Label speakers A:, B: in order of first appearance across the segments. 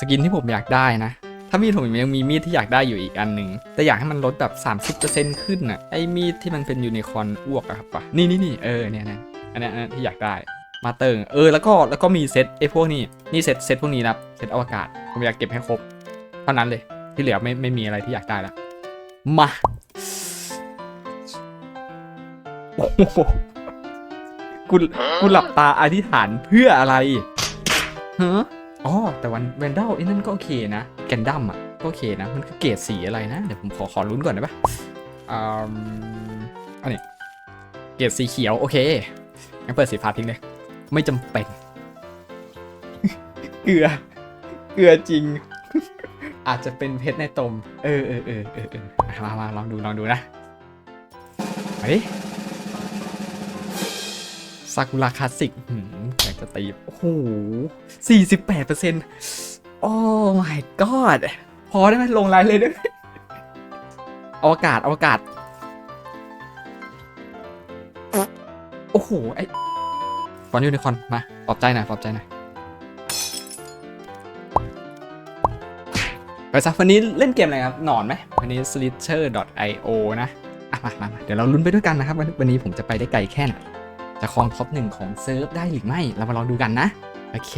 A: สกินที่ผมอยากได้นะ ถ้ามีดผมยังมีมีดที่อยากได้อยู่อีกอันหนึ่งแต่อยากให้มันลดแบบ 30%ขึ้นน่ะไอ้มีดที่มันเป็นยูนิคอร์นอ้วกอะครับปะนี่นี่นี่เออเนี่ยนะอันนี้อันนี้ที่อยากได้มาเติงเออแล้วก็แล้วก็มีเซตไอ้พวกนี้นี่เซตเซตพวกนี้นะเซตอวกาศผมอยากเก็บให้ครบ เท่านั้นเลยที่เหลือไม่ไม่มีอะไรที่อยากได้ล้วมาโอ้โหกูกูหลับตาอธิษฐานเพื่ออะไรฮะ อ๋อแต่วันแวนด a ลไอ้นั่นก็โอเคนะแกนดัมอะก็โอเคนะ มันคือเกรดสีอะไรนะ เดี๋ยวผมขอขอลุ้นก่อนได้ปะอืมอันนี้เกรดสีเขียว โอเคงั้นเปิดสีฟ้าทิ้งเลย ไม่จำเป็น เกลือ เกลือจริง อาจจะเป็นเพชรในตม เออเออเออเออเออมามาลองดูลองดูนะเฮ้ยซากุระคลาสสิก ตีโอ้โหสี่สิบแปดเปอร์เซ็นต์โอ้ my god พอได้ไหมลงไลน์เลยได้ไหมอวกาศอวกาศ โอ้โห ไอ้ฟอนยูนิคอนมาปลอบใจหน่อยปลอบใจหน่อยไปซะวันนี้เล่นเกมอะไรครับ หนอนไหมวันนี้ slither.io นะ อะมามามาเดี๋ยวเราลุ้นไปด้วยกันนะครับ วันนี้ผมจะไปได้ไกลแค่ไหน จะครองท็อปหนึ่งของเซิร์ฟได้หรือไม่ เรามาลองดูกันนะ โอเค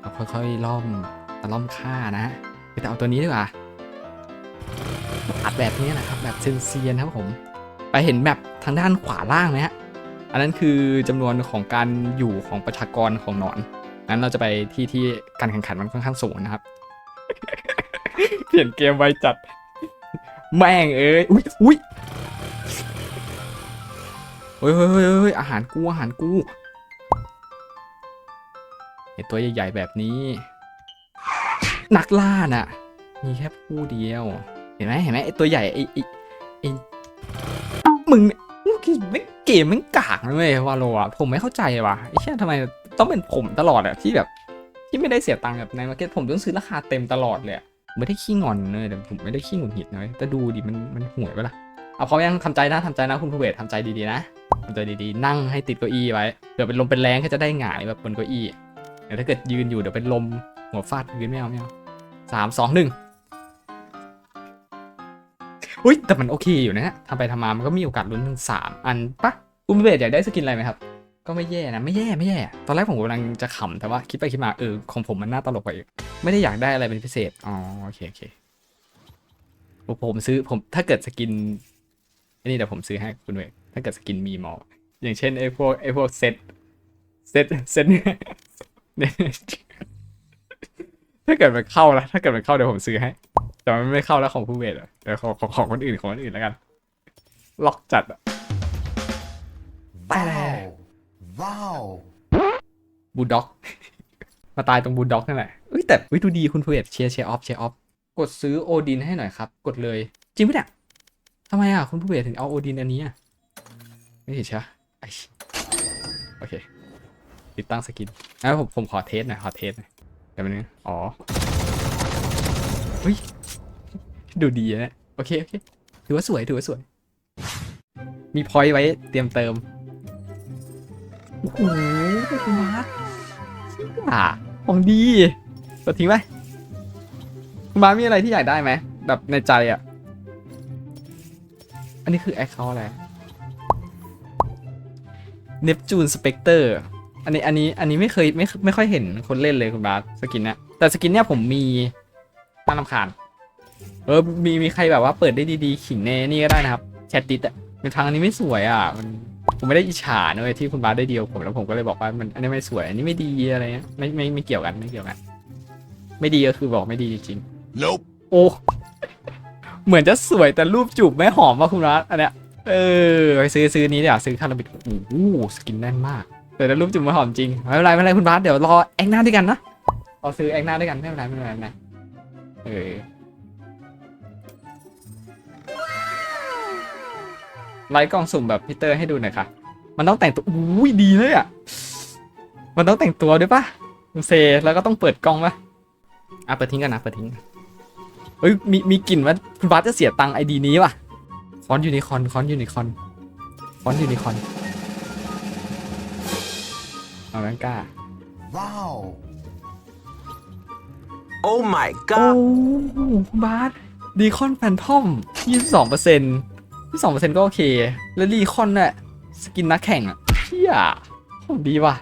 A: เราค่อยๆล่อมตะล่อมค่านะไปแต่เอาตัวนี้ดีกว่าอัดแบบนี้นะครับ แบบเซนเซียนครับผม ไปเห็นแบบทางด้านขวาล่างไหมฮะ อันนั้นคือจำนวนของการอยู่ของประชากรของหนอน งั้นเราจะไปที่ที่การแข่งขันมันค่อนข้างสูงนะครับ เปลี่ยนเกมไวจัด แม่งเอ้ย อุ้ยอุ้ย เฮ้ยเฮ้ยเฮ้ยเฮ้ยอาหารกูอาหารกูไอตัวใหญ่ๆแบบนี้ นักล่าน่ะ มีแค่ผู้เดียว เห็นไหมเห็นไหมไอตัวใหญ่ไอไอไอมึงเนี่ยไม่เกมไม่งกากนะเว้ยวาโลอะผมไม่เข้าใจว่ะไอ้เชี่ยทำไมต้องเป็นผมตลอดอะที่แบบ ที่ไม่ได้เสียตังค์แบบในมาร์เก็ตผมต้องซื้อราคาเต็มตลอดเลยไม่ได้ขี้งอนเลยแต่ผมไม่ได้ขี้หงุดหงิดนะเว้ยแต่ดูดิมันมันห่วยไปละ เอาพร้อมยังทำใจนะทำใจนะคุณผู้เวททำใจดีๆนะทำใจดีๆ นั่งให้ติดเก้าอี้ไว้เดี๋ยวเป็นลมเป็นแรงก็จะได้หงายแบบบนเก้าอี้เดี๋ยวถ้าเกิดยืนอยู่เดี๋ยวเป็นลมหัวฟาดพื้นไม่เอาไม่เอาสามสองหนึ่งอุ้ยแต่มันโอเคอยู่นะฮะทำไปทำมามันก็มีโอกาสลุ้นถึงสามอันปะคุณผู้เวทอยากได้สกินอะไรไหมครับก็ไม่แย่นะไม่แย่ไม่แย่ตอนแรกผมกำลังจะขำแต่ว่าคิดไปคิดมาเออของผมมันน่าตลกไปอีกไม่ได้อยากได้อะไรเป็นพิเศษอ๋อโอเคโอเคผมซื้อผมถ้าเกิดสกิน อันนี้เดี๋ยวผมซื้อให้คุณเวกถ้าเกิดสกินมีมอลอย่างเช่นไอ้พวกไอ้พวกเซตเซตเซตเนี่ยเนี่ยถ้าเกิดมันเข้าแล้วถ้าเกิดมันเข้าเดี๋ยวผมซื้อให้ แต่มันไม่เข้าแล้วของผู้เวทอะเดี๋ยวของของของคนอื่นของคนอื่นแล้วกัน ล็อกจัดอะ
B: Wow. Wow.
A: บูลด็อก มาตายตรงบูลด็อกนั่นแหละเอ้ยแต่วิดูดีคุณเพจเชียร์เชียร์ออฟเชียร์ออฟกดซื้อโอดินให้หน่อยครับ กดเลย จริงปะเนี่ย ทำไมอะคุณผู้เพจถึงเอาโอดินอันนี้อะไม่เห็นใช่ไอ้ชิโอเค ติดตั้งสกินงั้นผมผมขอเทสหน่อยขอเทสหน่อยเดี๋ยวนนึงอ๋อเฮ้ยดูดีนะโอเคโอเคถือว่าสวยถือว่าสวย มีพอยต์ไว้เตรียมเติมโอ้โหมาร์คอะของดีตัวทิ้งไหมคุณมาร์คมีอะไรที่อยากได้ไหมแบบในใจอะ อันนี้คือแอคเคาท์อะไรเนปจูนสเปกเตอร์อันนี้อันนี้อันนี้ไม่เคยไม่ไม่ค่อยเห็นคนเล่นเลยคุณบาสสกินเนี้ยแต่สกินเนี้ยผมมีน่ารำคาญเออมีมีใครแบบว่าเปิดได้ดีๆ ขิงในนี่ก็ได้นะครับแชทดิสอะเป็นทางอันนี้ไม่สวยอะมันผมไม่ได้อิจฉานะเว้ยที่คุณบาสได้เดียวผมแล้วผมก็เลยบอกว่ามันอันนี้ไม่สวย อันนี้ไม่ดีอะไรเงี้ยไม่ไม่ไม่เกี่ยวกันไม่เกี่ยวกัน ไม่ดีก็คือบอกไม่ดีจริง
B: Nope.
A: ๆโอ้ เหมือนจะสวยแต่รูปจูบไม่หอมว่ะคุณบาสอันเนี้ยเออไปซื้อซื้อนี้เดี๋ยวซื้อคาราบิดโอ้โหสกินแน่นมากแต่รูปจูบไม่หอมจริงไม่เป็นไรไม่เป็นไรคุณบาสเดี๋ยวรอแองหน้าด้วยกันนะเราซื้อแองหน้าด้วยกันไม่เป็นไรไม่เป็นไรเป็นไรเออไลค์กล่องสุ่มแบบพีเตอร์ให้ดูหน่อยค่ะ มันต้องแต่งตัวอุ้ยดีเลยอะมันต้องแต่งตัวด้วยปะเซแล้วก็ต้องเปิดกล้องปะอะเปิดทิ้งกันนะเปิดทิ้ง เฮ้ยมีมีกลิ่นว่าคุณบาสจะเสียตังค์ไอดีนี้ว่ะคอนยูนิคอนคอนยูนิคอนคอนยูนิคอนเอาแม่งกล้า
B: Wow.
C: Oh my
A: โอ้
C: god
A: บาสดีคอนแฟนทอม22เปอร์เซ็นต์22เปอร์เซ็นต์ก็โอเค แล้วรีคอนน่ะสกินนักแข่งอะเชี่ยของดีว่ะ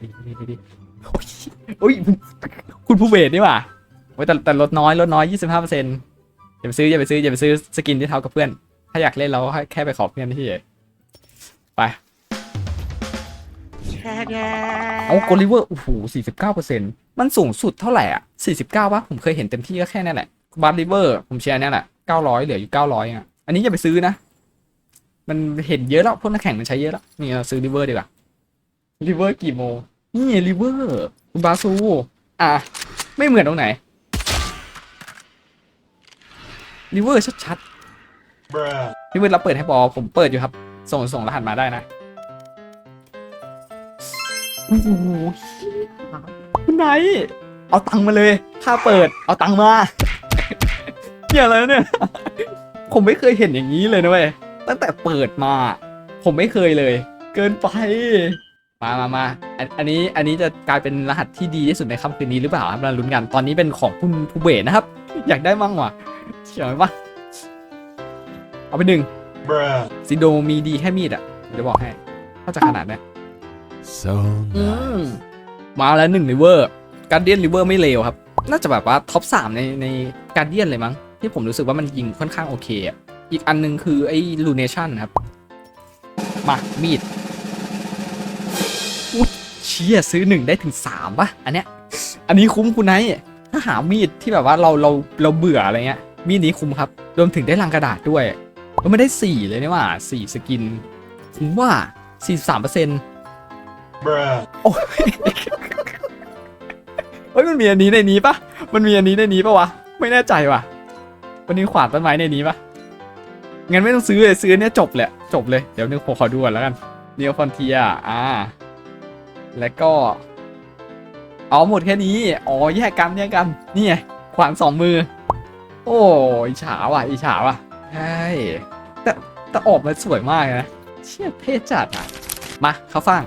A: ดีดีดีดีโอ้ยโอ้ยคุณผู้เบสนี่ว่ะโอ้ยแต่แต่ลดน้อยลดน้อย25เปอร์เซ็นต์อย่าไปซื้ออย่าไปซื้ออย่าไปซื้อสกินที่เท่ากับเพื่อน ถ้าอยากเล่นเราก็แค่ไปขอเพื่อนที่ไปเอาโกลิเวอร์โอ้โหสี่สิบเก้าเปอร์เซ็นต์มันสูงสุดเท่าไหร่อะสี่สิบเก้าวะผมเคยเห็นเต็มที่ก็แค่นั่นแหละบาร์ลิเวอร์ผมเชียร์เนี่ยแหละเก้าร้อยเหลืออยู่เก้าร้อยอะอันนี้อย่าไปซื้อนะ มันเห็นเยอะแล้วพวกนักแข่งมันใช้เยอะแล้วนี่เราซื้อลิเวอร์ดีกว่าลิเวอร์กี่โมง นี่ลิเวอร์คุณบาซู อะ ไม่เหมือนตรงไหนลิเวอร์ชัดๆลิเวอร์รับเปิดให้บอผมเปิดอยู่ครับ ส่งส่งรหัสมาได้นะโอ้โหคุณไหน เอาตังค์มาเลยถ้าเปิด เอาตังค์มาเนี่ยอะไรเนี่ย ผมไม่เคยเห็นอย่างนี้เลยนะเว้ย ตั้งแต่เปิดมา ผมไม่เคยเลย เกินไป มามามา อันอันนี้อันนี้จะกลายเป็นรหัสที่ดีที่สุดในค่ำคืนนี้หรือเปล่าครับเราลุ้นกันตอนนี้เป็นของคุณภูเบศนะครับ อยากได้มั่งว่ะเฉียวไหมวะเอาไปหนึ่งซิโดมีดีแค่มีดอะเดี๋ยวบอกให้ถ้าจะขนาดเนี้ย
B: So
A: อื
B: nice.
A: มมาแล้วหนึ่งริเวอร์การเดียนริเวอร์ไม่เลวครับ น่าจะแบบว่าท็อปสามในในการเดียนเลยมั้ง ที่ผมรู้สึกว่ามันยิงค่อนข้างโอเคอะอีกอันหนึงคือไอ้ลูเนชั่นครับ มา มีดอุ๊ยเชี่ยซื้อหนึ่งได้ถึงสามปะอันเนี้ย อันนี้คุ้มคุณไนท์ถ้าหามีดที่แบบว่าเราเราเราเบื่ออะไรเงี้ย มีดนี้คุ้มครับ รวมถึงได้ลังกระดาษด้วยแล้วไม่ได้สี่เลยนี่หว่าสี่สกินผมว่าสี่สามเปอร์เซ็นต์โอ้ยเฮ้ยมันมีอันนี้ในนี้ปะมันมีอันนี้ในนี้ปะวะ ไม่แน่ใจว่ะวันนี้ขวานต้นไม้ในนี้ปะงั้นไม่ต้องซื้อเลยซื้ออนเนี้ยจบเลยจบเลย เดี๋ยวนึงผมขอดูก่อนแล้วกันเนียฟอนเทียอ่า แล้วก็อ๋อหมดแค่นี้ อ๋อแยกกันแยกกันนี่ไงขวานสองมือ โอ้อิจฉาว่ะอิจฉาว่ะใช่แต่แต่ออกมาสวยมากเลยนะเชี่ยเท่จัดอะ มาเข้าฟัง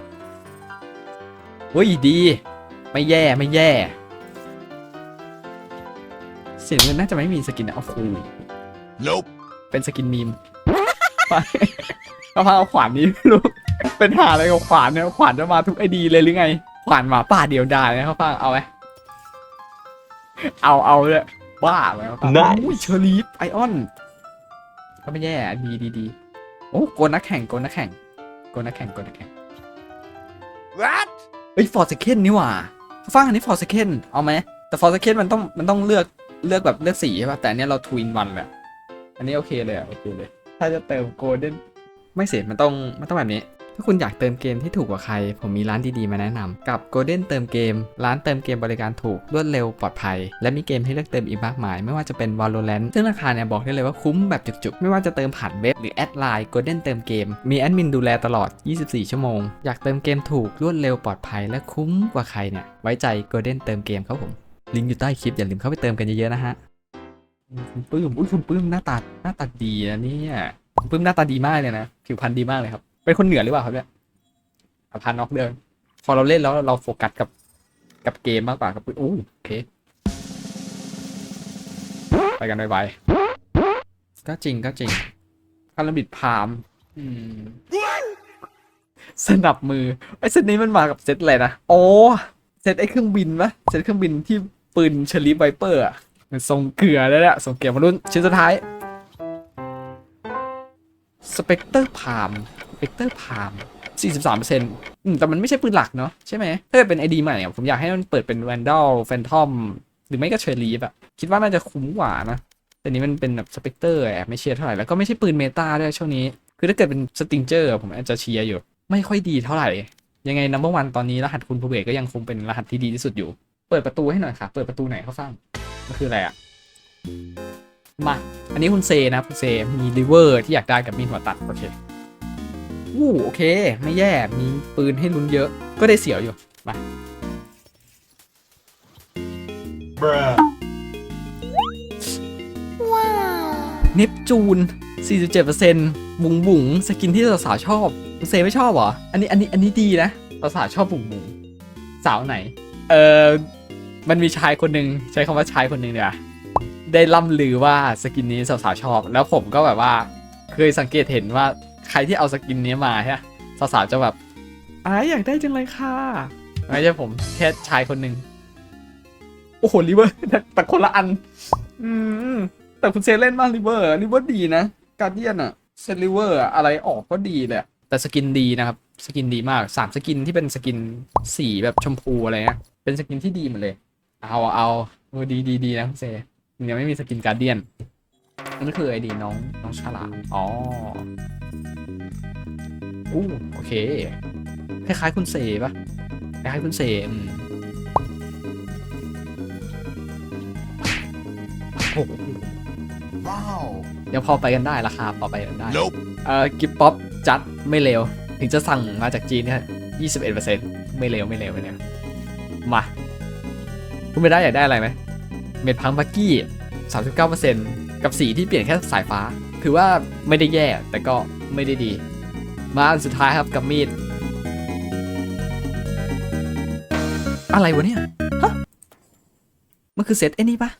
A: เฮ้ยดี ไม่แย่ไม่แย่เสียงเงินน่าจะไม่มีสกินนะโอ้โห
B: Nope.
A: เป็นสกินมีมไปก็พาเอาขวานนี้ไม่รู้ เป็นหาอะไรกับขวานเนี่ยขวานจะมาทุกไอดีเลยหรือไง ขวานหมาป่าเดียวดายนะเขาฟังเอาไหมเอาเอาเลยบ้าแล้ว
C: Nice
A: อุ้ยเชอรีฟไอออน ก็ไม่แย่ดีดีดีโอ้โกนนักแข่งโกนนักแข่งโกนนักแข่งโกนนักแข่ง
B: What?
A: เฮ้ยฟอร์สเคนนี่หว่าฟังอันนี้ฟอร์สเคนเอาไหมแต่ฟอร์สเคนมันต้องมันต้องเลือกเลือกแบบเลือกสีใช่ป่ะแต่อันเนี้ยเราทวินวันเลยอะอันนี้โอเคเลยอะโอเคเลย ถ้าจะเติมโกลเด้นไม่เสียมันต้องมันต้องแบบนี้ ถ้าคุณอยากเติมเกมที่ถูกกว่าใคร ผมมีร้านดีๆมาแนะนำกับ Golden เติมเกม ร้านเติมเกมบริการถูกรวดเร็วปลอดภัย และมีเกมให้เลือกเติมอีกมากมาย ไม่ว่าจะเป็น Valorant ซึ่งราคาเนี่ยบอกได้เลยว่าคุ้มแบบจุกๆ ไม่ว่าจะเติมผ่านเว็บหรือแอดไลน์ Golden เติมเกม มีแอดมินดูแลตลอด 24 ชั่วโมง อยากเติมเกมถูกรวดเร็วปลอดภัย และคุ้มกว่าใครเนี่ย ไว้ใจ Golden เติมเกมครับผม ลิงก์อยู่ใต้คลิปอย่าลืมเข้าไปเติมกันเยอะๆนะฮะคุณปื้มอุ้ยคุณปื้มหน้าตาหน้าตาดีนะเนี่ยคุณปื้มหน้าตาดีมากเลยนะผิวพรรณดีมากเลยครับ เป็นคนเหนือหรือเปล่าครับเนี่ยอพาร์นอกเดิมพอเราเล่นแล้วเราโฟกัสกับกับเกมมากกว่ากับโอ้โอเค ไปกันไวๆก็จริงก็จริงคาราบิดพามอืมสนับมือไอ้เซตนี้มันมากับเซตอะไรนะโอ้เซตไอ้เครื่องบินปะเซตเครื่องบินที่ปืนเชลีฟไวเปอร์อะมันทรงเกลือแล้วแหละส่งเกลือมารุ่นชิ้นสุดท้ายสเปกเตอร์พามส เปกเตอร์พาม43เปอร์เซ็นต์แต่มันไม่ใช่ปืนหลักเนาะใช่ไหม ถ้าเกิดเป็นไอดีใหม่อะผมอยากให้มันเปิดเป็นแวนดอลแฟนทอมหรือไม่ก็เชอรีฟอะคิดว่าน่าจะคุ้มกว่านะ แต่นี้มันเป็นแบบสเปกเตอร์แอบไม่เชียร์เท่าไหร่ แล้วก็ไม่ใช่ปืนเมตาด้วยช่วงนี้ คือถ้าเกิดเป็นสติงเจอร์ผมอาจจะเชียร์อยู่ ไม่ค่อยดีเท่าไหร่ ยังไงนัมเบอร์วันตอนนี้รหัสคุณภูเบศก็ยังคงเป็นรหัสที่ดีที่สุดอยู่ เปิดประตูให้หน่อยค่ะ เปิดประตูไหนเขาสร้างมันคืออะไรอะมา อันนี้คุณเซนะคุณเซมีริเวอร์ที่อยากได้กับมีหัวตัดโอเค อู้โอเค ไม่แย่ มีปืนให้ลุ้นเยอะ ก็ได้เสียวอยู่ มาเนปจูน 47%บุ๋งบุ๋งสกินที่สาวๆชอบคุณเซไม่ชอบเหรอ อันนี้อันนี้อันนี้ดีนะสาวๆชอบบุ๋งบุ๋งสาวไหน เออมันมีชายคนหนึ่งใช้คำว่าชายคนหนึ่งเนี่ยได้ล่ำลือว่าสกินนี้สาวๆชอบ แล้วผมก็แบบว่าเคยสังเกตเห็นว่า ใครที่เอาสกินนี้มาใช่ไหมสาวๆจะแบบอ้ายอยากได้จังเลยค่ะไม่ใช่ผมแค่ชายคนหนึ่งโอ้โหลิเวอร์แต่แต่คนละอัน อืมแต่คุณเซเล่นมากลิเวอร์ลิเวอร์ดีนะการเดียนอะเซนลิเวอร์อะไรออกก็ดีเลยอะแต่สกินดีนะครับสกินดีมากสามสกินที่เป็นสกินสีแบบชมพูอะไรเงี้ยเป็นสกินที่ดีหมดเลย เอาเอาเออดีดีดีนะคุณเซยังไม่มีสกินการเดียนนั่นคือไอดีน้องน้องฉลามอ๋อ อู้โอเคคล้ายๆคุณเซปะคล้ายๆคุณเซอืมโอ้โห
B: Wow.
A: ยังพอไปกันได้ราคาพอไปกันได้
B: Nope.
A: เอ่อกิฟป๊อปจัดไม่เร็วถึงจะสั่งมาจากจีนเนี่ยยี่สิบเอ็ดเปอร์เซ็นต์ไม่เร็วไม่เร็วไม่เร็วมาคุณไม่ได้อยากได้อะไรไหมเม็ดพังบักกี้สามสิบเก้าเปอร์เซ็นต์กับสีที่เปลี่ยนแค่สายฟ้า ถือว่าไม่ได้แย่แต่ก็ไม่ได้ดี มาอันสุดท้ายครับกับมีด อะไรวะเนี่ย ฮะ มันคือเซตไอ้นี่ปะ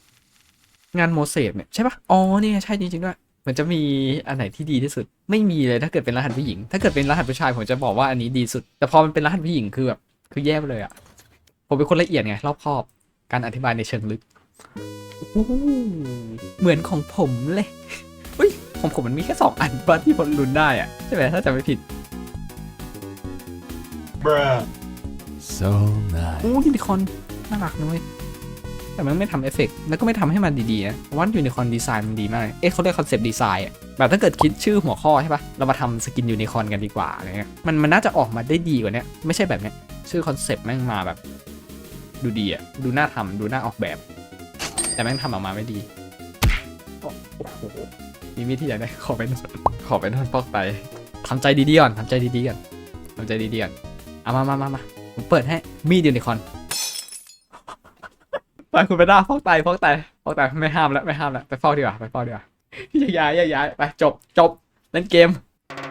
A: งานโมเสสเนี่ยใช่ปะอ๋อเนี่ไงใช่จริงๆด้วยมันจะมีอันไหนที่ดีที่สุด ไม่มีเลยถ้าเกิดเป็นรหัสผู้หญิง ถ้าเกิดเป็นรหัสผู้ชายผมจะบอกว่าอันนี้ดีสุด แต่พอมันเป็นรหัสผู้หญิงคือแบบคือแย่ไปเลยอะผมเป็นคนละเอียดไงรอบคอบการอธิบายในเชิงลึก เหมือนของผมเลย ของผมมันมีแค่สองอันบ้านที่พลลุ้นได้อะใช่ไหมถ้าจำไม่ผิด
B: Bruh. So nice.
A: โอ้ยูนิคอนน่ารักนะเว้ยแต่มันไม่ทำเอฟเฟกต์แล้วก็ไม่ทำให้มันดีๆนะเพราะว่ายูนิคอนดีไซน์มันดีมากเลยเอ๊ะเขาเรียกคอนเซปต์ดีไซน์อะแบบถ้าเกิดคิดชื่อหัวข้อใช่ปะเรามาทำสกินยูนิคอนกันดีกว่าอะไรเงี้ยมันมันน่าจะออกมาได้ดีกว่าเนี้ยไม่ใช่แบบเนี้ยชื่อคอนเซปต์แม่งมาแบบ ดูดีอะดูน่าทำดูน่าออกแบบ แต่แม่งทำออกมาไม่ดีโอ้โอ้โห มีวิธีอะไรขอเป็นขอเป็นทอนฟอกไตทำใจดีๆก่อนทำใจดีๆก่อนทำใจดีๆก่อนเอามามามามาผมเปิดให้มีดยูนิคอนไปคุณไปด้าฟอกไตฟอกไตฟอกไตไม่ห้ามแล้วไม่ห้ามแล้วไปฟอกดีกว่าไปฟอกดีกว่าอย่าย้ายอย่าย้ายไปจบจบเล่นเกม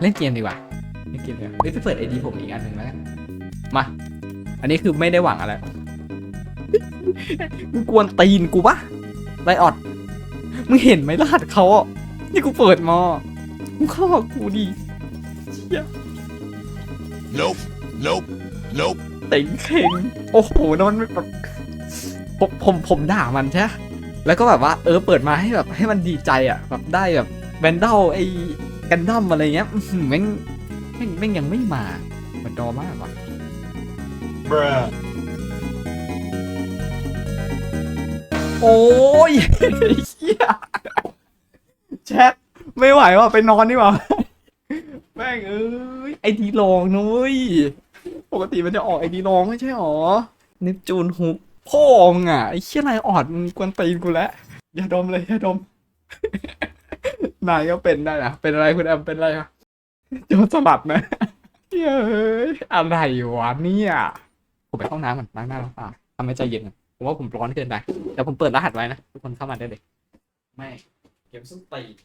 A: เล่นเกมดีกว่าเล่นเกมดีกว่าเฮ้ยไปเปิดไอดีผมอีกอันหนึ่งแล้วกันมา อันนี้คือไม่ได้หวังอะไรมึงกวนตีนกูปะไลออดมึงเห็นไหมรหัสเขาอะ นี่กูเปิดมอมึงเข้ากับกูดีเชี่ย
B: Nope. Nope. Nope.
A: เต็งเข่งโอ้โหแล้วมันแบบผมผมผมด่ามันใช่ปะแล้วก็แบบว่า เออเปิดมาให้แบบให้มันดีใจอะแบบได้แบบแวนดอลไอ้กันดั้มอะไรเงี้ยอื้อหือแม่งแม่งแม่งยังไม่มามันดอมากว่ะ
B: Bruh.
A: โอ้ยเฮียแช ท ไม่ไหวว่ะไปนอนดีกว่า แม่งเอ้ยไอดีลองนุ้ย ปกติมันจะออกไอดีลองไม่ใช่หรอเนปจูนฮุกพ่อมึงอะไอเชี่ยนายออดมึงกวนตีนกูแล้วอย่าดมเลยอย่าดม นายก็เป็นได้นะเป็นอะไรคุณแอมเป็นอะไรอะโจรสลัดนะเฮ้ยอะไรวะเนี่ยผมไปเข้าห้องน้ำก่อนล้างหน้าล้างตาทำให้ใจเย็นก่อนผมว่าผมร้อนเกินไปเดี๋ยวผมเปิดรหัสไว้นะทุกคนเข้ามาได้เลย ไม่ เกมส้นตีน